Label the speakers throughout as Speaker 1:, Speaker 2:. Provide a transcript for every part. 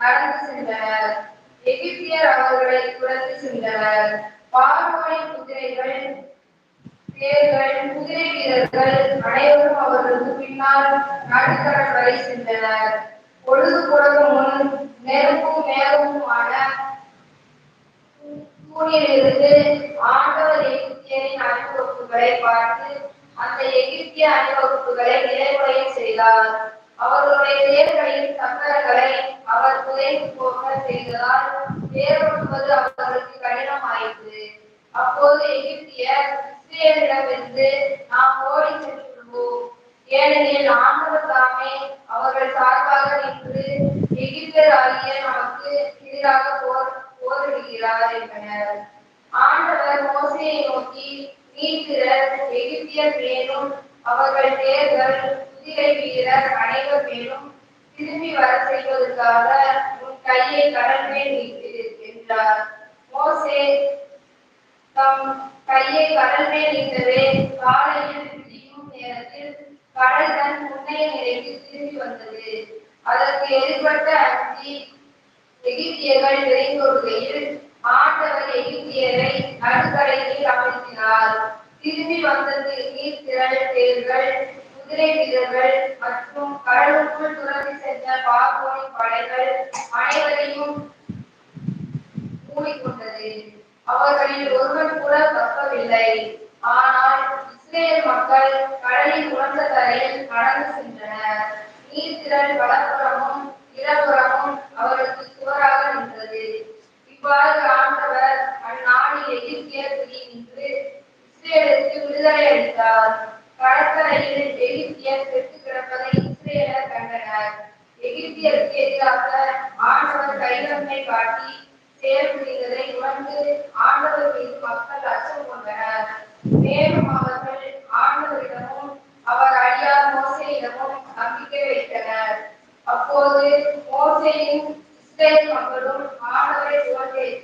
Speaker 1: நடந்து சென்றனர். எகிப்தியர் அவர்களை துரத்தி சென்றனர். பார்வோனின் குதிரைகள் தேர்கள் குதிரை வீரர்கள் அனைவரும் அவர்களுக்கு பின்னால் நடுக்கடல் வரை சென்றனர். பொழுது புறகும் முன் நெருப்பும் மேகமுமான சூரியனிலிருந்து ஆண்டவர் எகிப்தியரின் அணிவகுப்புகளை பார்த்து அந்த எகிப்திய அணிவகுப்புகளை நிலைகுலைய செய்தார். அவர்களுடைய தேர்களின் சக்கரங்களை அவர் புதைந்து போக செய்ததால் தேரோட்டுவது அவர்களுக்கு கடினமாயிற்று. அப்போது எகிப்தியர் இஸ்ரேலிடமிருந்து நாம் ஓடி சென்றுள்ளோம். ஏனெனில் ஆண்டவர் தாமே அவர்கள் சார்பாக நின்று எகிப்தியர் ஆகிய நமக்கு எதிராக போர் போரிடுகிறார் என்றனர் ஆண்டவர் மோசையை நோக்கி நீத்திரர் எகிப்தியர் மேலும் அவர்கள் தேர்கள் குதிரை வீரர் அனைவர் மேலும் திரும்பி வர செய்வதற்காக உன் கையை கடல் மேல் நீட்டு என்றார் மோசே தம் கையை கடல் மேல் நீட்டவே காலையில் விடியும் நேரத்தில் கடல் தன் முன்னைய நிலைக்கு திரும்பி வந்தது. அதற்கு எதிர்பட்ட அஞ்சி எகிப்தியர்கள் விரைந்தோடுகையில் ஆண்டவர் எகிப்தியரை நடுக்கரையில் அமர்த்தினார். திரும்பி வந்தது நீர் திரள் தேர்கள் குதிரை வீரர்கள் மற்றும் கடலுக்குள் துறந்து சென்ற பாபோனின் படைகள் அனைவரையும் மூடிக்கொண்டது. அவர்களில் ஒருவர் கூட தப்பவில்லை. ஆனால் இஸ்ரேல் மக்கள் கடலில் உணர்ந்த தரையில் நடந்து சென்றனர். நீர்த்திரள் வலப்புறமும் இடப்புறமும் அவருக்கு சுவராக நின்றது. இவ்வாறு ஆண்டவர் அந்நாளில் எகிப்தியர் பிடி நின்று இஸ்ரேலுக்கு விடுதலை அளித்தார். கடற்கரையில் எகிப்தியர் செத்து கிடப்பதை இஸ்ரேலர் கண்டனர். எகிப்தியருக்கு எதிராக ஆண்டவர் கைவன்மை காட்டி செயல் புரிந்ததை உணர்ந்து ஆண்டவர் மீது மக்கள் அச்சம் கொண்டனர். மேலும் அவர்கள் ஆண்டவரிடமும் அவர் அடியார் மோசையிடமும் நம்பிக்கை வைத்தனர். அப்போது மோசையும் இஸ்ரேல் மக்களும் ஆண்டவரை புகழ்ந்தேத்தி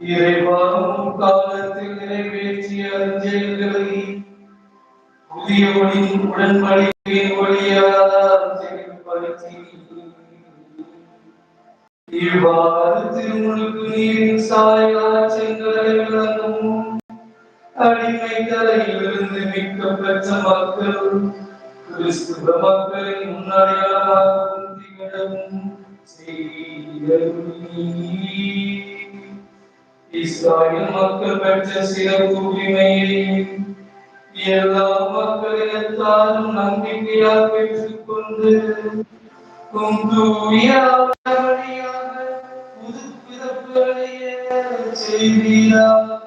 Speaker 2: இறைவாவும் காலத்தில் நிறைவேற்றிய புதிய ஒளி உடன்படிக்கையின் ஒளியால் தெளிவுபடுத்தி இவ்வாறு திருமுழுக்கு நீரின் சாயாச்சங்களை விளங்கும் அடிமை தலையிலிருந்து மிக்க பெற்ற மக்கள் கிறிஸ்துவ மக்களின் முன்னடையாளமாகவும் திகழவும் இஸ்ராயல் மக்கள் பெற்ற சிறப்பு உரிமையை எல்லா மக்களினத்தாலும் நம்பிக்கையாக பெற்றுக்கொண்டு செய்தியாக